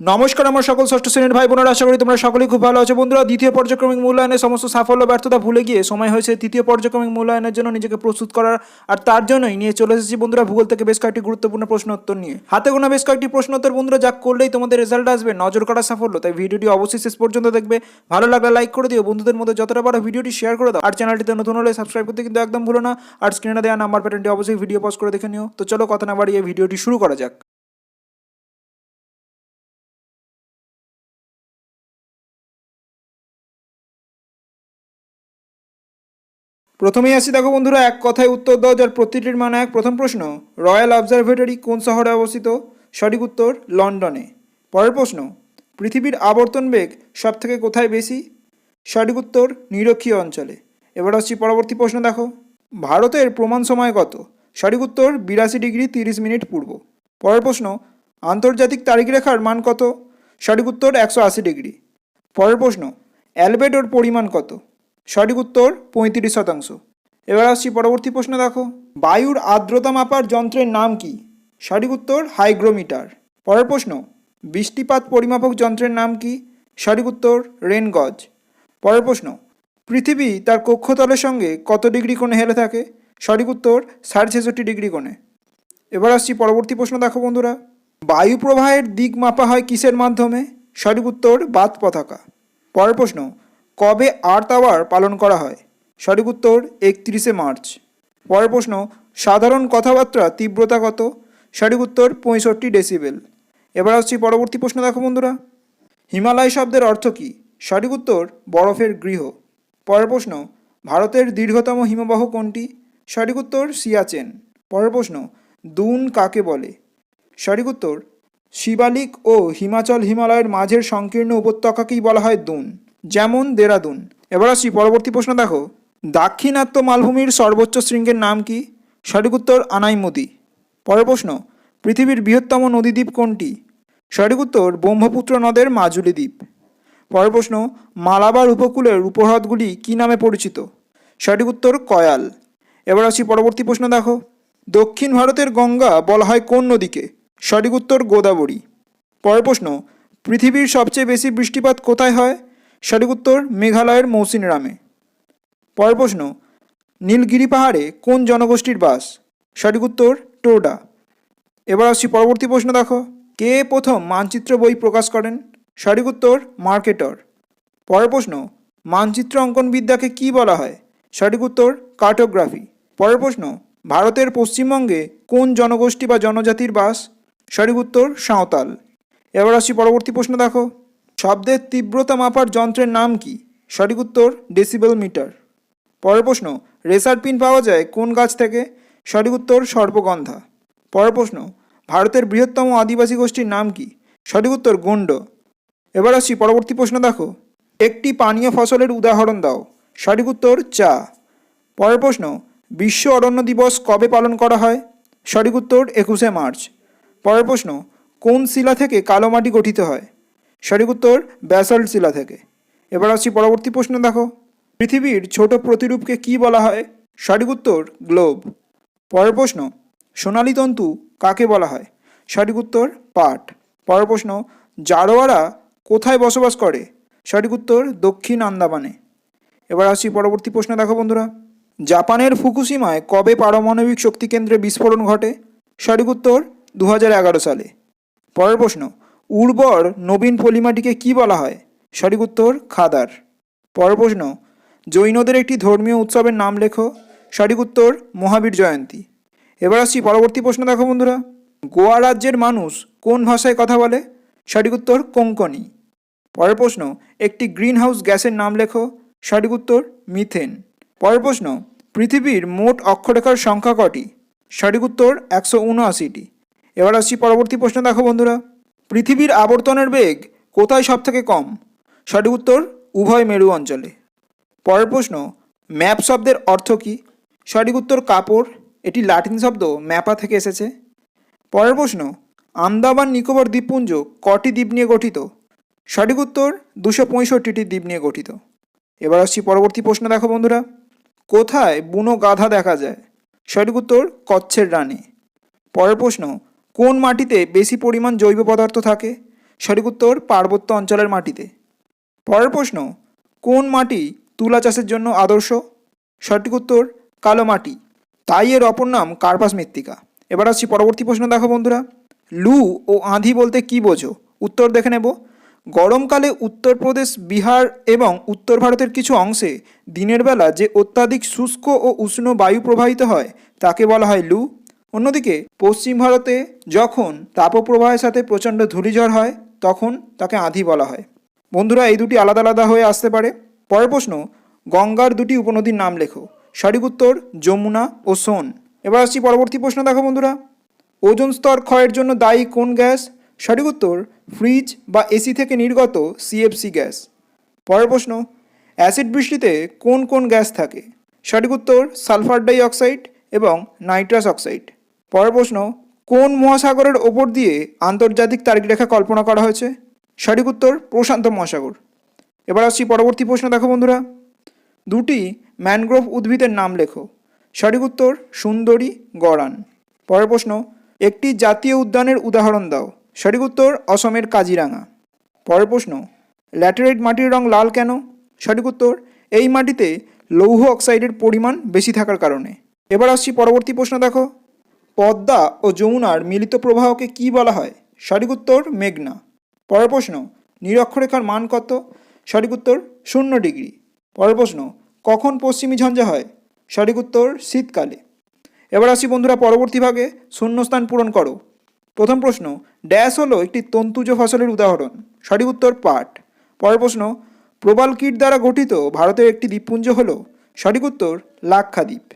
নমস্কার, আমার সকল ষষ্ঠ শ্রেণির ভাই বোনেরা, আশা করি তোমরা সকলেই খুব ভালো আছো। বন্ধুরা, দ্বিতীয় পর্যায়ক্রমিক মূল্যায়নের সমস্ত সাফল্য, ব্যর্থতা ভুলে গিয়ে সময় হয়েছে তৃতীয় পর্যায়ক্রমিক মূল্যায়নের জন্য নিজেকে প্রস্তুত করার, আর তার জন্যই নিয়ে চলে এসেছি বন্ধুরা ভূগোল থেকে বেশ কয়েকটি গুরুত্বপূর্ণ প্রশ্ন উত্তর নিয়ে। হাতে গোনা বেশ কয়েকটি প্রশ্ন উত্তর বন্ধুরা, যা করলেই তোমাদের রেজাল্ট আসবে। নজর করা সাফল্য, তাই ভিডিওটি অবশ্যই শেষ পর্যন্ত দেখবে। ভালো লাগলে লাইক করে দিও। বন্ধুদের মধ্যে যতটা পারো ভিডিওটি শেয়ার করে দাও। আর চ্যানেলটিতে নতুন হলে সাবস্ক্রাইব করতে কিন্তু একদম ভুলো না। আর স্ক্রিনে দেওয়া নাম্বার প্যাটার্নটি অবশ্যই ভিডিও পজ করে দেখে নিও। তো চলো কথা না বাড়িয়ে ভিডিওটি শুরু করা যাক। প্রথমেই আসি দেখো বন্ধুরা, এক কথায় উত্তর দাও যার প্রতিটির মানে এক। প্রথম প্রশ্ন, রয়্যাল অবজারভেটরি কোন শহরে অবস্থিত? সঠিক উত্তর, লন্ডনে। পরের প্রশ্ন, পৃথিবীর আবর্তন বেগ সব থেকে কোথায় বেশি? সঠিক উত্তর, নিরক্ষীয় অঞ্চলে। এবার আসছি পরবর্তী প্রশ্ন দেখো, ভারতের প্রমাণ সময় কত? সঠিক উত্তর, বিরাশি ডিগ্রি তিরিশ মিনিট পূর্ব। পরের প্রশ্ন, আন্তর্জাতিক তারিখ রেখার মান কত? সঠিক উত্তর, একশো আশি ডিগ্রি। পরের প্রশ্ন, অ্যালবেডোর পরিমাণ কত? সঠিক উত্তর পঁয়ত্রিশ শতাংশ। এবার আসছি পরবর্তী প্রশ্ন, দেখো। বায়ুর আর্দ্রতা মাপার যন্ত্রের নাম কি? সঠিক উত্তর, হাইগ্রোমিটার। পরের প্রশ্ন, বৃষ্টিপাত পরিমাপক যন্ত্রের নাম কি? সঠিক উত্তর, রেনগজ। পরের প্রশ্ন, পৃথিবী তার কক্ষতলের সঙ্গে কত ডিগ্রি কোণে হেলে থাকে? সঠিক উত্তর সাড়ে ছেষট্টি ডিগ্রি কোণে। এবার আসছি পরবর্তী প্রশ্ন, দেখো বন্ধুরা। বায়ু প্রবাহের দিক মাপা হয় কিসের মাধ্যমে? সঠিক উত্তর, বাত পতাকা। পরের প্রশ্ন কবে আর্থ আওয়ার পালন করা হয়? সঠিক উত্তর, একত্রিশে মার্চ। পরের প্রশ্ন, সাধারণ কথাবার্তা তীব্রতা কত? সঠিক উত্তর, পঁয়ষট্টি ডেসিবেল। এবার আসছি পরবর্তী প্রশ্ন দেখো বন্ধুরা। হিমালয় শব্দের অর্থ কী? সঠিক উত্তর, বরফের গৃহ। পরের প্রশ্ন, ভারতের দীর্ঘতম হিমবাহ কোনটি? সঠিক উত্তর, সিয়াচেন। পরের প্রশ্ন, দুন কাকে বলে? সঠিক উত্তর, শিবালিক ও হিমাচল হিমালয়ের মাঝের সংকীর্ণ উপত্যকাকেই বলা হয় দুন। যেমন দেরাদুন। এবার আসি পরবর্তী প্রশ্ন দেখো। দাক্ষিণাত্য মালভূমির সর্বোচ্চ শৃঙ্গের নাম কি? সঠিক উত্তর আনাইমতি পরের প্রশ্ন, পৃথিবীর বৃহত্তম নদীদ্বীপ কোনটি? সঠিক উত্তর, ব্রহ্মপুত্র নদের মাজুলি দ্বীপ। পরের প্রশ্ন, মালাবার উপকূলের উপহ্রদগুলি কী নামে পরিচিত? সঠিক উত্তর, কয়াল। এবার আসি পরবর্তী প্রশ্ন দেখো। দক্ষিণ ভারতের গঙ্গা বলা হয় কোন নদীকে? সঠিক উত্তর, গোদাবরী। পরের প্রশ্ন, পৃথিবীর সবচেয়ে বেশি বৃষ্টিপাত কোথায় হয়? সঠিক উত্তর মেঘালয়ের মৌসিনরামে পরের প্রশ্ন, নীলগিরি পাহাড়ে কোন জনগোষ্ঠীর বাস? সঠিক উত্তর টোডা এবার আসছি পরবর্তী প্রশ্ন দেখো। কে প্রথম মানচিত্র বই প্রকাশ করেন? সঠিক উত্তর, মার্কেটর। পরের প্রশ্ন, মানচিত্র অঙ্কন বিদ্যাকে কী বলা হয়? সঠিক উত্তর, কার্টোগ্রাফি। পরের প্রশ্ন, ভারতের পশ্চিমবঙ্গে কোন জনগোষ্ঠী বা জনজাতির বাস? সঠিক উত্তর, সাঁওতাল। এবার আসছি পরবর্তী প্রশ্ন দেখো। শব্দের তীব্রতা মাপার যন্ত্রের নাম কি? সঠিক উত্তর ডেসিবেল মিটার পরের প্রশ্ন, রেসার পিন পাওয়া যায় কোন গাছ থেকে? সঠিক উত্তর, সর্পগন্ধা। পরের প্রশ্ন, ভারতের বৃহত্তম আদিবাসী গোষ্ঠীর নাম কি? সঠিক উত্তর গণ্ড এবার আসছি পরবর্তী প্রশ্ন দেখো। একটি পানীয় ফসলের উদাহরণ দাও। সঠিক উত্তর, চা। পরের প্রশ্ন, বিশ্ব অরণ্য দিবস কবে পালন করা হয়? সঠিক উত্তর, একুশে মার্চ। পরের প্রশ্ন, কোন শিলা থেকে কালো মাটি গঠিত হয়? সঠিক উত্তর ব্যাসল্ট শিলা থেকে। এবার আসছি পরবর্তী প্রশ্ন, দেখো। পৃথিবীর ছোট প্রতিরূপকে কি বলা হয়? সঠিক উত্তর, গ্লোব। পরের প্রশ্ন, সোনালী তন্তু কাকে বলা হয়? সঠিক উত্তর, পাট। পরের প্রশ্ন, জারোয়ারা কোথায় বসবাস করে? সঠিক উত্তর, দক্ষিণ আন্দামানে। এবার আসছি পরবর্তী প্রশ্ন, দেখো বন্ধুরা। জাপানের ফুকুশিমায় কবে পারমাণবিক শক্তি কেন্দ্রে বিস্ফোরণ ঘটে? সঠিক উত্তর দু হাজার এগারো সালে। পরের প্রশ্ন উর্বর নবীন পলিমাটিকে কি বলা হয়? সঠিক উত্তর, খাদার। পর প্রশ্ন, জৈনদের একটি ধর্মীয় উৎসবের নাম লেখো। সঠিক উত্তর, মহাবীর জয়ন্তী। এবার আসছি পরবর্তী প্রশ্ন দেখো বন্ধুরা। গোয়া রাজ্যের মানুষ কোন ভাষায় কথা বলে? সঠিক উত্তর কোঙ্কনি পরের প্রশ্ন, একটি গ্রিন হাউস গ্যাসের নাম লেখো। সঠিক উত্তর, মিথেন। পরের প্রশ্ন, পৃথিবীর মোট অক্ষরেখার সংখ্যা কটি? সঠিক উত্তর, একশো উনআশিটি। এবার আসছি পরবর্তী প্রশ্ন দেখো বন্ধুরা। পৃথিবীর আবর্তনের বেগ কোথায় সব থেকে কম? সঠিক উত্তর উভয় মেরু অঞ্চলে। পরের প্রশ্ন, ম্যাপ শব্দের অর্থ কী? সঠিক উত্তর কাপড়, এটি লাটিন শব্দ ম্যাপা থেকে এসেছে। পরের প্রশ্ন, আন্দামান নিকোবর দ্বীপপুঞ্জ কটি দ্বীপ নিয়ে গঠিত? সঠিক উত্তর দুশো পঁয়ষট্টিটি দ্বীপ নিয়ে গঠিত। এবার আসছি পরবর্তী প্রশ্ন দেখো বন্ধুরা। কোথায় বুনো গাধা দেখা যায়? সঠিক উত্তর কচ্ছের রানে। পরের প্রশ্ন কোন মাটিতে বেশি পরিমাণ জৈব পদার্থ থাকে? সঠিক উত্তর পার্বত্য অঞ্চলের মাটিতে। পরের প্রশ্ন, কোন মাটি তুলা চাষের জন্য আদর্শ? সঠিক উত্তর কালো মাটি। তাই এর অপর নাম কার্পাস মৃত্তিকা। এবার আসছি পরবর্তী প্রশ্ন দেখো বন্ধুরা। লু ও আঁধি বলতে কি বোঝো? উত্তর দেখে নেব। গরমকালে উত্তরপ্রদেশ বিহার এবং উত্তর ভারতের কিছু অংশে দিনের বেলা যে অত্যাধিক শুষ্ক ও উষ্ণ বায়ু প্রবাহিত হয়, তাকে বলা হয় লু। অন্যদিকে, পশ্চিম ভারতে যখন তাপপ্রবাহের সাথে প্রচণ্ড ধূলিঝড় হয়, তখন তাকে আঁধি বলা হয়। বন্ধুরা, এই দুটি আলাদা আলাদা হয়ে আসতে পারে। পরের প্রশ্ন, গঙ্গার দুটি উপনদীর নাম লেখো। সঠিক উত্তর, যমুনা ও সোন। এবার আসছি পরবর্তী প্রশ্ন দেখো বন্ধুরা। ওজন স্তর ক্ষয়ের জন্য দায়ী কোন গ্যাস? সঠিক উত্তর, ফ্রিজ বা এসি থেকে নির্গত সিএফসি গ্যাস। পরের প্রশ্ন, অ্যাসিড বৃষ্টিতে কোন কোন গ্যাস থাকে? সঠিক উত্তর, সালফার ডাই অক্সাইড এবং নাইট্রাস অক্সাইড। পরের প্রশ্ন, কোন মহাসাগরের ওপর দিয়ে আন্তর্জাতিক তারিখরেখা কল্পনা করা হয়েছে? সঠিক উত্তর, প্রশান্ত মহাসাগর। এবার আসছি পরবর্তী প্রশ্ন দেখো বন্ধুরা। দুটি ম্যানগ্রোভ উদ্ভিদের নাম লেখো। সঠিক উত্তর, সুন্দরী গড়ান পরের প্রশ্ন, একটি জাতীয় উদ্যানের উদাহরণ দাও। সঠিক উত্তর, অসমের কাজিরাঙা। পরের প্রশ্ন, ল্যাটেরাইট মাটির রং লাল কেন? সঠিক উত্তর, এই মাটিতে লৌহ অক্সাইডের পরিমাণ বেশি থাকার কারণে। এবার আসছি পরবর্তী প্রশ্ন দেখো। পদ্মা ও যমুনার মিলিত প্রবাহকে কি বলা হয়? সঠিক উত্তর, মেঘনা। পরের প্রশ্ন, নিরক্ষরেখার মান কত? সঠিক উত্তর, শূন্য ডিগ্রি। পরের প্রশ্ন, কখন পশ্চিমী ঝঞ্ঝা হয়? সঠিক উত্তর, শীতকালে। এবার আসি বন্ধুরা পরবর্তী ভাগে, শূন্যস্থান পূরণ করো। প্রথম প্রশ্ন, ড্যাশ হলো একটি তন্তুজ ফসলের উদাহরণ। সঠিক উত্তর, পাট। পরের প্রশ্ন, প্রবাল কীট দ্বারা গঠিত ভারতের একটি দ্বীপপুঞ্জ হলো? সঠিক উত্তর, লাক্ষাদ্বীপ।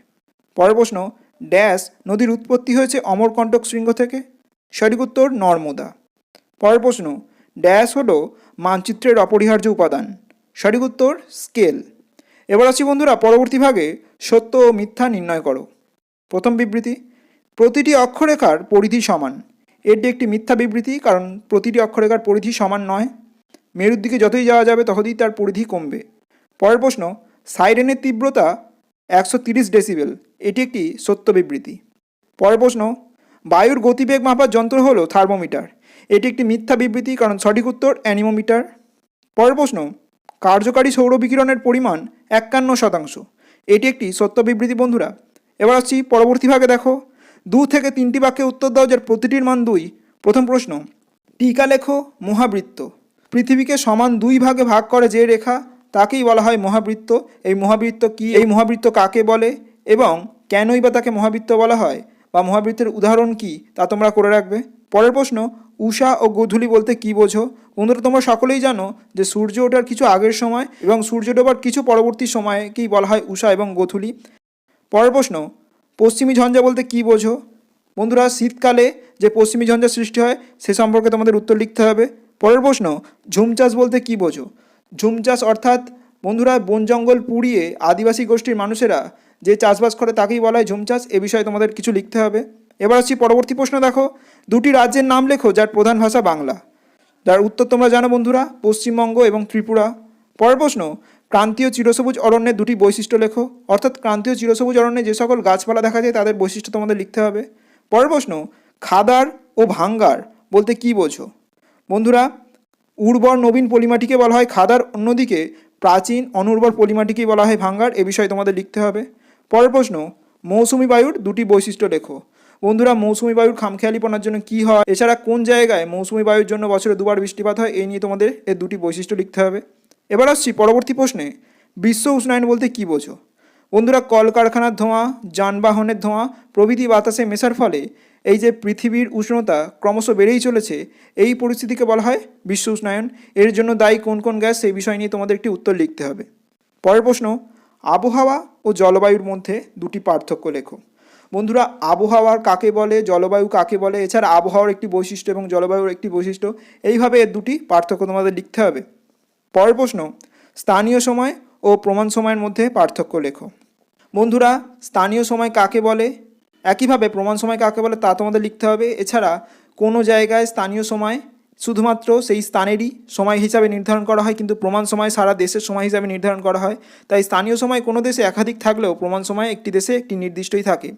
পরের প্রশ্ন ড্যাশ নদীর উৎপত্তি হয়েছে অমরকণ্টক শৃঙ্গ থেকে। সঠিক উত্তর, নর্মদা। পরের প্রশ্ন, ড্যাশ হলো মানচিত্রের অপরিহার্য উপাদান। সঠিক উত্তর, স্কেল। এবার আসি বন্ধুরা, পরবর্তী ভাগে সত্য ও মিথ্যা নির্ণয় করো। প্রথম বিবৃতি, প্রতিটি অক্ষরেখার পরিধি সমান। এটি একটি মিথ্যা বিবৃতি, কারণ প্রতিটি অক্ষরেখার পরিধি সমান নয়। মেরুর দিকে যতই যাওয়া যাবে, ততই তার পরিধি কমবে। পরের প্রশ্ন, সাইরেনের তীব্রতা একশো তিরিশ ডেসিবেল। এটি একটি সত্য বিবৃতি। পরের প্রশ্ন, বায়ুর গতিবেগ মাপার যন্ত্র হলো থার্মোমিটার। এটি একটি মিথ্যা বিবৃতি, কারণ সঠিক উত্তর অ্যানিমোমিটার। পরের প্রশ্ন, কার্যকারী সৌর বিকিরণের পরিমাণ একান্ন শতাংশ। এটি একটি সত্য বিবৃতি, বন্ধুরা। এবার আসছি পরবর্তী ভাগে, দেখো। দু থেকে তিনটি বাক্যে উত্তর দাও, যার প্রতিটির মান দুই। প্রথম প্রশ্ন, টিকা লেখো মহাবৃত্ত। পৃথিবীকে সমান দুই ভাগে ভাগ করে যে রেখা তাকেই বলা হয় মহাবৃত্ত। এই মহাবৃত্ত কি? এই মহাবৃত্ত কাকে বলে? এবং কেনই বা তাকে মহাবৃত্ত বলা হয়? বা মহাবৃত্তের উদাহরণ কি? তা তোমরা করে রাখবে। পরের প্রশ্ন উষা ও গোধূলি বলতে কি বোঝো? বন্ধুরা, তোমরা সকলেই জানো যে সূর্য ওঠার কিছু আগের সময় এবং সূর্য ডোবার কিছু পরবর্তী সময়কেই বলা হয় উষা এবং গোধূলি। পরের প্রশ্ন, পশ্চিমী ঝঞ্ঝা বলতে কি বোঝো? বন্ধুরা, শীতকালে যে পশ্চিমী ঝঞ্ঝা সৃষ্টি হয়, সে সম্পর্কে তোমাদের উত্তর লিখতে হবে। পরের প্রশ্ন ঝুম চাষ বলতে কি বোঝো? ঝুম চাষ অর্থাৎ বন্ধুরা বন জঙ্গল পুড়িয়ে আদিবাসী গোষ্ঠীর মানুষেরা যে চাষবাস করে তাকেই বলা হয় ঝুম চাষ এ বিষয়ে তোমাদের কিছু লিখতে হবে। এবার আসছি পরবর্তী প্রশ্ন, দেখো। দুটি রাজ্যের নাম লেখো যার প্রধান ভাষা বাংলা। যার উত্তর তোমরা জানো বন্ধুরা, পশ্চিমবঙ্গ এবং ত্রিপুরা। পরের প্রশ্ন, ক্রান্তীয় চিরসবুজ অরণ্যের দুটি বৈশিষ্ট্য লেখো। অর্থাৎ ক্রান্তীয় চিরসবুজ অরণ্যে যে সকল গাছপালা দেখা যায় তাদের বৈশিষ্ট্য তোমাদের লিখতে হবে। পরের প্রশ্ন, খাদার ও ভাঙ্গার বলতে কি বোঝো? বন্ধুরা উর্বর নবীন পলিমাটিকে বলা হয় খাদার, অন্যদিকে প্রাচীন অনুর্বর পলিমাটিকেই বলা হয় ভাঙ্গার। এ বিষয়ে তোমাদের লিখতে হবে। পরের প্রশ্ন, মৌসুমি বায়ুর দুটি বৈশিষ্ট্য লেখো। বন্ধুরা, মৌসুমি বায়ুর খামখেয়ালিপনার জন্য কি হয়? এছাড়া কোন জায়গায় মৌসুমি বায়ুর জন্য বছরে দুবার বৃষ্টিপাত হয়? এই নিয়ে তোমাদের এর দুটি বৈশিষ্ট্য লিখতে হবে। এবার আসছি পরবর্তী প্রশ্নে, বিশ্ব উষ্ণায়ন বলতে কী বোঝো? বন্ধুরা, কলকারখানার ধোঁয়া, যানবাহনের ধোঁয়া, প্রভৃতি বাতাসে মেশার ফলে এই যে পৃথিবীর উষ্ণতা ক্রমশ বেড়েই চলেছে, এই পরিস্থিতিকে বলা হয় বিশ্ব উষ্ণায়ন। এর জন্য দায়ী কোন কোন গ্যাস, সেই বিষয় নিয়ে তোমাদের একটি উত্তর লিখতে হবে। পরের প্রশ্ন, আবহাওয়া ও জলবায়ুর মধ্যে দুটি পার্থক্য লেখো। বন্ধুরা আবহাওয়ার কাকে বলে, জলবায়ু কাকে বলে, এছাড়া আবহাওয়ার একটি বৈশিষ্ট্য এবং জলবায়ুর একটি বৈশিষ্ট্য, এইভাবে এর দুটি পার্থক্য তোমাদের লিখতে হবে। পরের প্রশ্ন, স্থানীয় সময় ও প্রমাণ সময়ের মধ্যে পার্থক্য লেখো। বন্ধুরা, স্থানীয় সময় কাকে বলে একইভাবে প্রমাণ সময় কাকে বলে তা তোমাদের লিখতে হবে। এছাড়া কোনো জায়গায় স্থানীয় সময়, শুধুমাত্র সেই স্থানেরই সময় হিসাবে নির্ধারণ করা হয়, কিন্তু প্রমাণ সময় সারা দেশের সময় হিসাবে নির্ধারণ করা হয়। তাই স্থানীয় সময় কোনো দেশে একাধিক থাকলেও প্রমাণ সময় একটি দেশে একটি নির্দিষ্টই থাকে।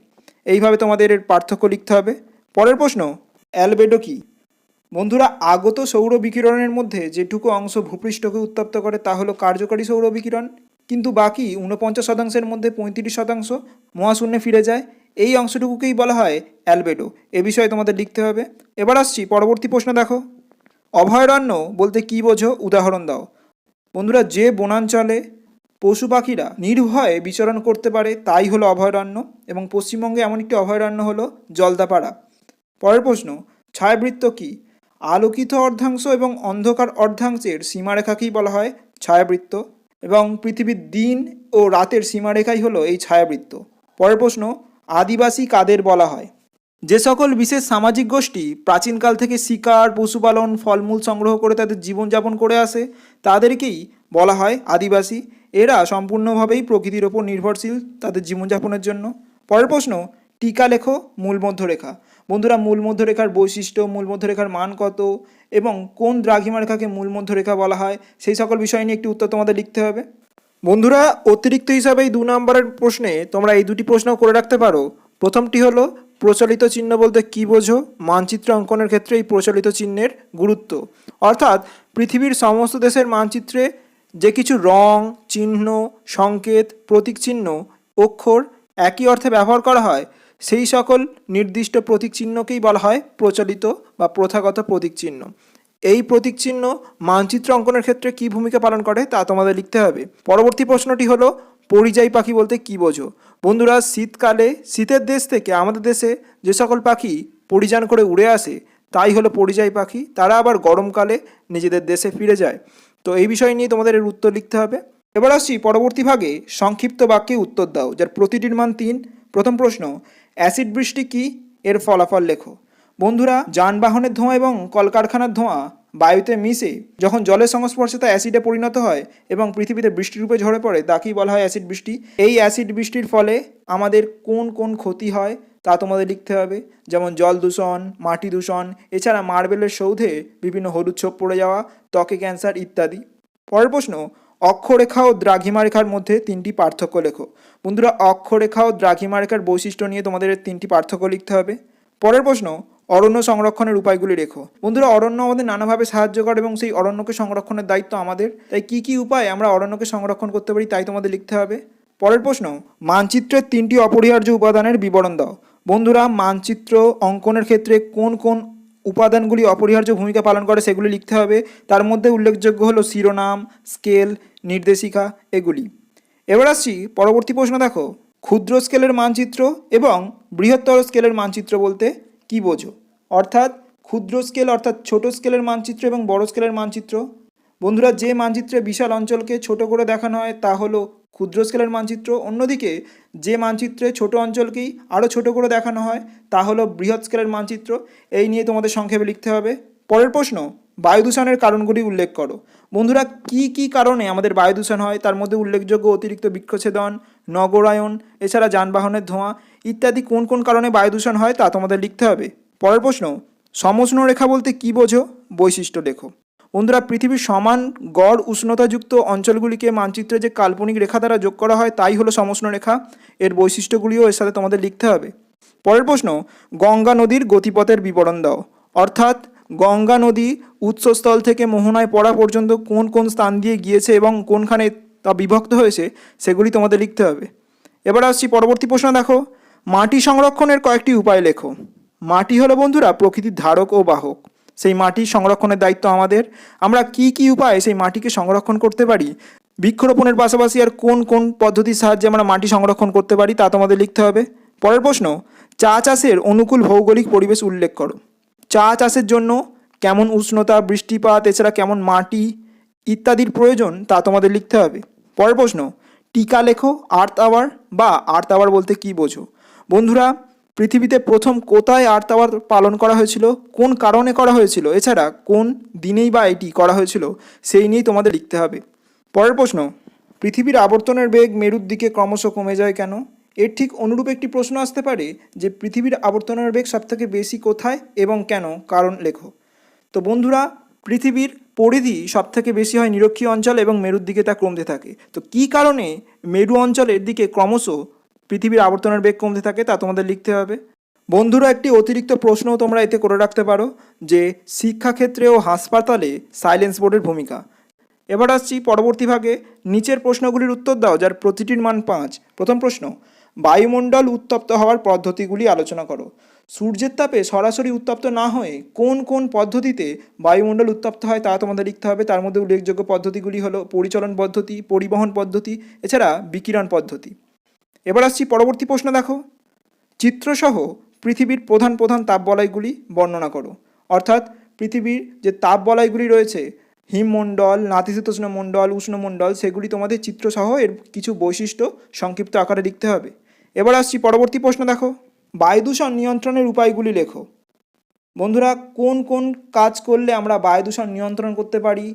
এইভাবে তোমাদের এর পার্থক্য লিখতে হবে। পরের প্রশ্ন, অ্যালবেডো কি? বন্ধুরা, আগত সৌর বিকিরণের মধ্যে যেটুকু অংশ ভূপৃষ্ঠকে উত্তপ্ত করে তা হলো কার্যকারী সৌর বিকিরণ। কিন্তু বাকি ঊনপঞ্চাশ শতাংশের মধ্যে পঁয়ত্রিশ শতাংশ মহাশূন্যে ফিরে যায়। এই অংশটুকুকেই বলা হয় অ্যালবেডো। এ বিষয়ে তোমাদের লিখতে হবে। এবার আসছি পরবর্তী প্রশ্ন দেখো। অভয়ারণ্য বলতে কী বোঝো? উদাহরণ দাও। বন্ধুরা, যে বনাঞ্চলে পশু পাখিরা নির্ভয়ে বিচরণ করতে পারে, তাই হলো অভয়ারণ্য এবং পশ্চিমবঙ্গে এমন একটি অভয়ারণ্য হলো জলদাপাড়া। পরের প্রশ্ন, ছায়াবৃত্ত কী? আলোকিত অর্ধাংশ এবং অন্ধকার অর্ধাংশের সীমারেখাকেই বলা হয় ছায়াবৃত্ত এবং পৃথিবীর দিন ও রাতের সীমারেখাই হলো এই ছায়াবৃত্ত। পরের প্রশ্ন আদিবাসী কাদের বলা হয়। যে সকল বিশেষ সামাজিক গোষ্ঠী প্রাচীনকাল থেকে শিকার, পশুপালন, ফলমূল সংগ্রহ করে তাদের জীবনযাপন করে আসে, তাদেরকেই বলা হয় আদিবাসী। এরা সম্পূর্ণভাবেই প্রকৃতির ওপর নির্ভরশীল তাদের জীবনযাপনের জন্য। পরের প্রশ্ন, টিকা লেখো, মূল মধ্যরেখা। বন্ধুরা, মূল মধ্যরেখার বৈশিষ্ট্য, মূল মধ্যরেখার মান কত, এবং কোন দ্রাঘিমা রেখাকে মূল মধ্যরেখা বলা হয়, সেই সকল বিষয় নিয়ে একটি উত্তর তোমাদের লিখতে হবে। বন্ধুরা, অতিরিক্ত হিসাবে এই দু নম্বরের প্রশ্নে তোমরা এই দুটি প্রশ্ন করে রাখতে পারো। প্রথমটি হলো, প্রচলিত চিহ্ন বলতে কী বোঝো? মানচিত্র অঙ্কনের ক্ষেত্রে এই প্রচলিত চিহ্নের গুরুত্ব। অর্থাৎ, পৃথিবীর সমস্ত দেশের মানচিত্রে যে কিছু রং, চিহ্ন, সংকেত, প্রতীক চিহ্ন, অক্ষর একই অর্থে ব্যবহার করা হয়, সেই সকল নির্দিষ্ট প্রতীক চিহ্নকেই বলা হয় প্রচলিত বা প্রথাগত প্রতীক চিহ্ন। এই প্রতীক চিহ্ন মানচিত্র অঙ্কনের ক্ষেত্রে কী ভূমিকা পালন করে তা তোমাদের লিখতে হবে। পরবর্তী প্রশ্নটি হলো, পরিযায়ী পাখি বলতে কী বোঝো? বন্ধুরা, শীতকালে, শীতের দেশ থেকে আমাদের দেশে যে সকল পাখি পরিযান করে উড়ে আসে, তাই হলো পরিযায়ী পাখি। তারা আবার গরমকালে নিজেদের দেশে ফিরে যায়। তো এই বিষয় নিয়ে তোমাদের এর উত্তর লিখতে হবে। এবার আসছি পরবর্তী ভাগে সংক্ষিপ্ত বাক্যে উত্তর দাও, যার প্রতিটির মান তিন। প্রথম প্রশ্ন, অ্যাসিড বৃষ্টি কি? এর ফলাফল লেখো। বন্ধুরা, যানবাহনের ধোঁয়া এবং কলকারখানার ধোঁয়া বায়ুতে মিশে যখন জলের সংস্পর্শে তা অ্যাসিডে পরিণত হয় এবং পৃথিবীতে বৃষ্টির রূপে ঝরে পড়ে তাকেই বলা হয় অ্যাসিড বৃষ্টি? এই অ্যাসিড বৃষ্টির ফলে আমাদের কোন কোন ক্ষতি হয় তা তোমাদের লিখতে হবে। যেমন জল দূষণ, মাটি দূষণ, এছাড়া মার্বেলের সৌধে বিভিন্ন হলুদ ছোপ পড়ে যাওয়া, ত্বকে ক্যান্সার ইত্যাদি। পরের প্রশ্ন, অক্ষরেখা ও দ্রাঘিমা রেখার মধ্যে তিনটি পার্থক্য লেখো। বন্ধুরা, অক্ষরেখা ও দ্রাঘিমা রেখার বৈশিষ্ট্য নিয়ে তোমাদের তিনটি পার্থক্য লিখতে হবে। পরের প্রশ্ন অরণ্য সংরক্ষণের উপায়গুলি রেখো। বন্ধুরা, অরণ্য আমাদের নানাভাবে সাহায্য করে এবং সেই অরণ্যকে সংরক্ষণের দায়িত্ব আমাদের। তাই কী কী উপায়ে আমরা অরণ্যকে সংরক্ষণ করতে পারি তাই তোমাদের লিখতে হবে? পরের প্রশ্ন, মানচিত্রের তিনটি অপরিহার্য উপাদানের বিবরণ দাও। বন্ধুরা, মানচিত্র অঙ্কনের ক্ষেত্রে কোন কোন উপাদানগুলি অপরিহার্য ভূমিকা পালন করে সেগুলি লিখতে হবে। তার মধ্যে উল্লেখযোগ্য হলো শিরোনাম, স্কেল, নির্দেশিকা এগুলি। এবার আসছি পরবর্তী প্রশ্ন দেখো। ক্ষুদ্র স্কেলের মানচিত্র এবং বৃহত্তর স্কেলের মানচিত্র বলতে কী বোঝো? অর্থাৎ ক্ষুদ্র স্কেল অর্থাৎ ছোট স্কেলের মানচিত্র এবং বড় স্কেলের মানচিত্র? বন্ধুরা, যে মানচিত্রে বিশাল অঞ্চলকে ছোট করে দেখানো হয়, তা হলো ক্ষুদ্র স্কেলের মানচিত্র। অন্যদিকে, যে মানচিত্রে ছোট অঞ্চলকেই আরও ছোট করে দেখানো হয়, তা হলো বৃহৎ স্কেলের মানচিত্র। এই নিয়ে তোমাদের সংক্ষেপে লিখতে হবে। পরের প্রশ্ন বায়ু দূষণের কারণগুলি উল্লেখ করো। বন্ধুরা, কি কি কারণে আমাদের বায়ু দূষণ হয়? তার মধ্যে উল্লেখযোগ্য অতিরিক্ত বৃক্ষছেদন, নগরায়ন, এছাড়া যানবাহনের ধোঁয়া ইত্যাদি কোন কোন কারণে বায়ু দূষণ হয় তা তোমাদের লিখতে হবে। পরের প্রশ্ন সমষ্ণ রেখা বলতে কী বোঝো? বৈশিষ্ট্য লেখো। বন্ধুরা, পৃথিবীর সমান গড় উষ্ণতাযুক্ত অঞ্চলগুলিকে মানচিত্রে যে কাল্পনিক রেখা দ্বারা যোগ করা হয়, তাই হলো সমষ্ণ রেখা। এর বৈশিষ্ট্যগুলিও এর সাথে তোমাদের লিখতে হবে। পরের প্রশ্ন, গঙ্গা নদীর গতিপথের বিবরণ দাও। অর্থাৎ গঙ্গা নদী উৎসস্থল থেকে মোহনায় পড়া পর্যন্ত কোন কোন স্থান দিয়ে গিয়েছে এবং কোনখানে তা বিভক্ত হয়েছে, সেগুলি তোমাদের লিখতে হবে। এবার আসছি পরবর্তী প্রশ্ন দেখো। মাটি সংরক্ষণের কয়েকটি উপায় লেখো। মাটি হলো বন্ধুরা প্রকৃতির ধারক ও বাহক। সেই মাটি সংরক্ষণের দায়িত্ব আমাদের। আমরা কি কি উপায়ে সেই মাটিকে সংরক্ষণ করতে পারি? বৃক্ষরোপণের পাশাপাশি আর কোন কোন পদ্ধতির সাহায্যে আমরা মাটি সংরক্ষণ করতে পারি তা তোমাদের লিখতে হবে। পরের প্রশ্ন, চা চাষের অনুকূল ভৌগোলিক পরিবেশ উল্লেখ করো। চা চাষের জন্য কেমন উষ্ণতা, বৃষ্টিপাত, এছাড়া কেমন মাটি ইত্যাদির প্রয়োজন তা তোমাদের লিখতে হবে। পরের প্রশ্ন, টিকা লেখো আর্থ আওয়ার বা আর্থ আওয়ার বলতে কী বোঝো? বন্ধুরা, পৃথিবীতে প্রথম কোথায় আর্থ আওয়ার পালন করা হয়েছিল, কোন কারণে করা হয়েছিল, এছাড়া কোন দিনেই বা এটি করা হয়েছিল, সেই নিয়েই তোমাদের লিখতে হবে। পরের প্রশ্ন, পৃথিবীর আবর্তনের বেগ মেরুর দিকে ক্রমশ কমে যায় কেন? এর ঠিক অনুরূপ একটি প্রশ্ন আসতে পারে যে পৃথিবীর আবর্তনের বেগ সবথেকে বেশি কোথায় এবং কেন? কারণ লেখো। তো বন্ধুরা, পৃথিবীর পরিধি সবথেকে বেশি হয় নিরক্ষীয় অঞ্চল এবং মেরুর দিকে তা কমতে থাকে। তো কী কারণে মেরু অঞ্চলের দিকে ক্রমশ পৃথিবীর আবর্তনের বেগ কমতে থাকে তা তোমাদের লিখতে হবে? বন্ধুরা, একটি অতিরিক্ত প্রশ্নও তোমরা এতে করে রাখতে পারো যে শিক্ষাক্ষেত্রে ও হাসপাতালে সাইলেন্স বোর্ডের ভূমিকা। এবার আসছি পরবর্তী ভাগে। নিচের প্রশ্নগুলির উত্তর দাও, যার প্রতিটির মান পাঁচ। প্রথম প্রশ্ন বায়ুমণ্ডল উত্তপ্ত হওয়ার পদ্ধতিগুলি আলোচনা করো। সূর্যের তাপে সরাসরি উত্তপ্ত না হয়ে কোন কোন পদ্ধতিতে বায়ুমণ্ডল উত্তপ্ত হয় তা তোমাদের লিখতে হবে। তার মধ্যে উল্লেখযোগ্য পদ্ধতিগুলি হলো পরিচলন পদ্ধতি, পরিবহন পদ্ধতি, এছাড়া বিকিরণ পদ্ধতি। এবার আসছি পরবর্তী প্রশ্ন দেখো। চিত্রসহ পৃথিবীর প্রধান প্রধান তাপবলয়গুলি বর্ণনা করো। অর্থাৎ পৃথিবীর যে তাপবলয়গুলি রয়েছে, হিমমণ্ডল, নাতিশীতোষ্ণ মণ্ডল উষ্ণমণ্ডল সেগুলি তোমাদের চিত্রসহ এর কিছু বৈশিষ্ট্য সংক্ষিপ্ত আকারে লিখতে হবে। এবার আসছি পরবর্তী প্রশ্ন দেখো। বায়ু দূষণ নিয়ন্ত্রণের উপায়গুলি লেখো। বন্ধুরা, কোন কোন কাজ করলে আমরা বায়ু দূষণ নিয়ন্ত্রণ করতে পারি?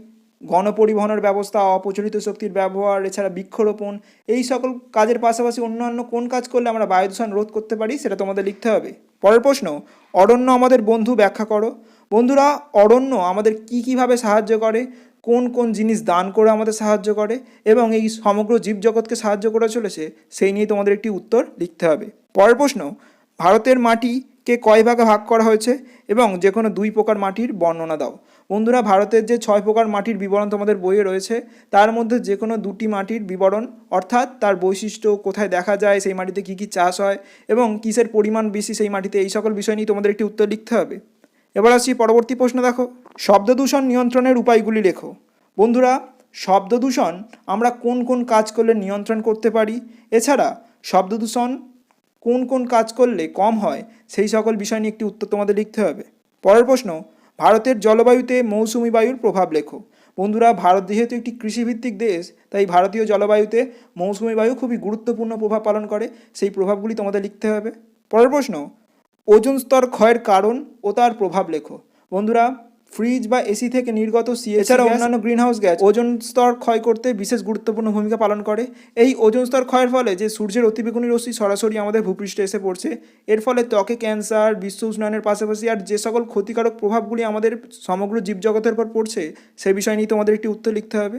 গণপরিবহনের ব্যবস্থা অপ্রচলিত শক্তির ব্যবহার, এছাড়া বৃক্ষরোপণ, এই সকল কাজের পাশাপাশি অন্যান্য কোন কাজ করলে আমরা বায়ু দূষণ রোধ করতে পারি সেটা তোমাদের লিখতে হবে। পরের প্রশ্ন, অরণ্য আমাদের বন্ধু ব্যাখ্যা করো। বন্ধুরা, অরণ্য আমাদের কী কীভাবে সাহায্য করে? কোন কোন জিনিস দান করে আমাদের সাহায্য করে এবং এই সমগ্র জীবজগৎকে সাহায্য করে চলেছে, সেই নিয়ে তোমাদের একটি উত্তর লিখতে হবে। পরের প্রশ্ন, ভারতের মাটিকে কয় ভাগে ভাগ করা হয়েছে এবং যে কোনো দুই প্রকার মাটির বর্ণনা দাও। বন্ধুরা, ভারতের যে ছয় প্রকার মাটির বিবরণ তোমাদের বইয়ে রয়েছে, তার মধ্যে যে কোনো দুটি মাটির বিবরণ, অর্থাৎ তার বৈশিষ্ট্য কোথায় দেখা যায়, সেই মাটিতে কী কী চাষ হয় এবং কিসের পরিমাণ বেশি, সেই মাটিতে এই সকল বিষয় নিয়ে তোমাদের একটি উত্তর লিখতে হবে। এবার আসছি পরবর্তী প্রশ্ন, দেখো। শব্দ দূষণ নিয়ন্ত্রণের উপায়গুলি লেখো। বন্ধুরা শব্দ দূষণ আমরা কোন কোন কাজ করলে নিয়ন্ত্রণ করতে পারি? এছাড়া শব্দ দূষণ কোন কোন কাজ করলে কম হয়? সেই সকল বিষয় নিয়ে একটি উত্তর তোমাদের লিখতে হবে। পরের প্রশ্ন, ভারতের জলবায়ুতে মৌসুমি বায়ুর প্রভাব লেখো। বন্ধুরা, ভারত যেহেতু একটি কৃষিভিত্তিক দেশ, তাই ভারতীয় জলবায়ুতে মৌসুমি বায়ু খুবই গুরুত্বপূর্ণ প্রভাব পালন করে, সেই প্রভাবগুলি তোমাদের লিখতে হবে। পরের প্রশ্ন, ওজন স্তর ক্ষয়ের কারণ ও তার প্রভাব লেখো। বন্ধুরা ফ্রিজ বা এসি থেকে নির্গত সিএ এছাড়া অন্যান্য গ্রিনহাউস গ্যাস। ওজন স্তর ক্ষয় করতে বিশেষ গুরুত্বপূর্ণ ভূমিকা পালন করে। এই ওজন স্তর ক্ষয়ের ফলে যে সূর্যের অতিবেগুনি রশ্মি সরাসরি আমাদের ভূপৃষ্ঠে এসে পড়ছে এর ফলে ত্বকে ক্যান্সার বিশ্ব উষ্ণায়নের পাশাপাশি আর যে সকল ক্ষতিকারক প্রভাবগুলি আমাদের সমগ্র জীবজগতের পর পড়ছে সে বিষয় নিয়ে তোমাদের একটি উত্তর লিখতে হবে।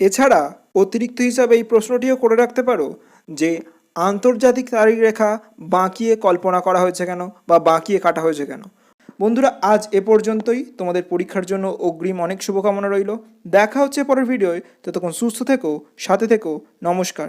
এছাড়া অতিরিক্ত হিসাবে এই প্রশ্নটিও করে রাখতে পারো যে আন্তর্জাতিক তারিখরেখা বাঁকিয়ে কল্পনা করা হয়েছে কেন বা বাঁকিয়ে কাটা হয়েছে কেন? বন্ধুরা, আজ এ পর্যন্তই। তোমাদের পরীক্ষার জন্য অগ্রিম অনেক শুভকামনা রইল। দেখা হচ্ছে পরের ভিডিওয়। ততক্ষণ সুস্থ থেকো, সাথে থেকো। নমস্কার।